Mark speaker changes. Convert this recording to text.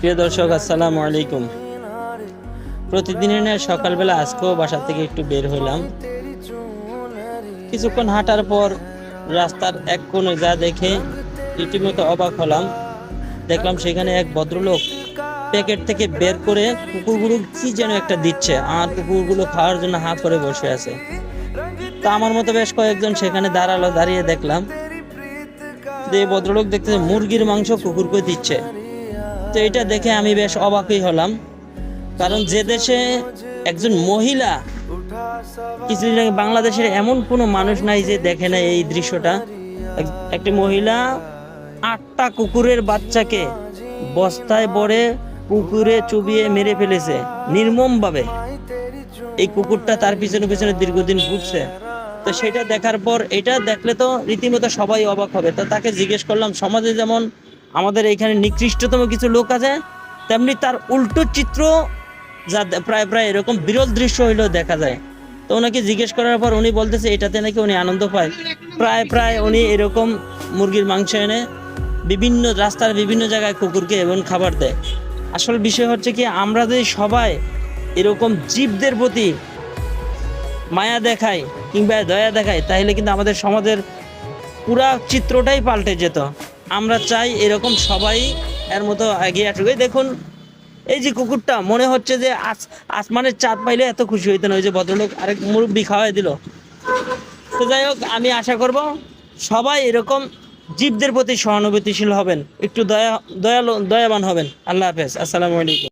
Speaker 1: প্রিয় দর্শক, আসসালামু আলাইকুম। প্রতিদিনের ন্যায় সকালবেলা আজকেও বাসা থেকে একটু বের হলাম কিছুক্ষণ হাঁটার পর রাস্তার এক কোণে যা দেখে রীতিমতো অবাক হলাম। দেখলাম সেখানে এক ভদ্রলোক প্যাকেট থেকে বের করে কুকুরগুলো কি যেন একটা দিচ্ছে আর কুকুরগুলো খাওয়ার জন্য হাত করে বসে আছে। তা আমার মতো বেশ কয়েকজন সেখানে দাঁড়াল, দাঁড়িয়ে দেখলাম। যে ভদ্রলোক দেখতে মুরগির মাংস কুকুরকে দিচ্ছে। তো এটা দেখে আমি বেশ অবাকই হলাম। কারণ যে দেশে একজন মহিলা কিছুদিন আগে বাংলাদেশের এমন কোনো মানুষ নাই যে দেখে না এই দৃশ্যটা। একটি মহিলা আটটা কুকুরের বাচ্চাকে বস্তায় ভরে কুকুরে চুবিয়ে মেরে ফেলেছে, নির্মমভাবে। এই কুকুরটা তার পিছনে পিছনে দীর্ঘদিন ঘুরছে। তো সেটা দেখার পর এটা দেখলে তো রীতিমতো সবাই অবাক হবে। তো তাকে জিজ্ঞেস করলাম, সমাজে যেমন আমাদের এখানে নিকৃষ্টতম কিছু লোক আছে, তেমনি তার উল্টো চিত্র যা প্রায় প্রায় এরকম বিরল দৃশ্য হইলেও দেখা যায়। তো ওনাকে জিজ্ঞেস করার পর উনি বলতেছে, এটাতে নাকি উনি আনন্দ পায়। প্রায় প্রায় উনি এরকম মুরগির মাংস এনে বিভিন্ন রাস্তার বিভিন্ন জায়গায় কুকুরকে এবং খাবার দেয়। আসল বিষয় হচ্ছে কি, আমরা যদি সবাই এরকম জীবদের প্রতি মায়া দেখাই কিংবা দয়া দেখাই, তাহলে কিন্তু আমাদের সমাজের পুরা চিত্রটাই পাল্টে যেত। আমরা চাই এরকম সবাই এর মতো এগিয়ে আসুক। এই দেখুন, এই যে কুকুরটা, মনে হচ্ছে যে আস আসমানের চাঁদ পাইলে এত খুশি হইতেন ওই যে ভদ্রলোক, আরেক মুরব্বী খাওয়াই দিল। তো যাই হোক, আমি আশা করব সবাই এরকম জীবদের প্রতি সহানুভূতিশীল হবেন। একটু দয়া দয়ালু দয়াবান হবেন। আল্লাহ হাফেজ। আসসালামু আলাইকুম।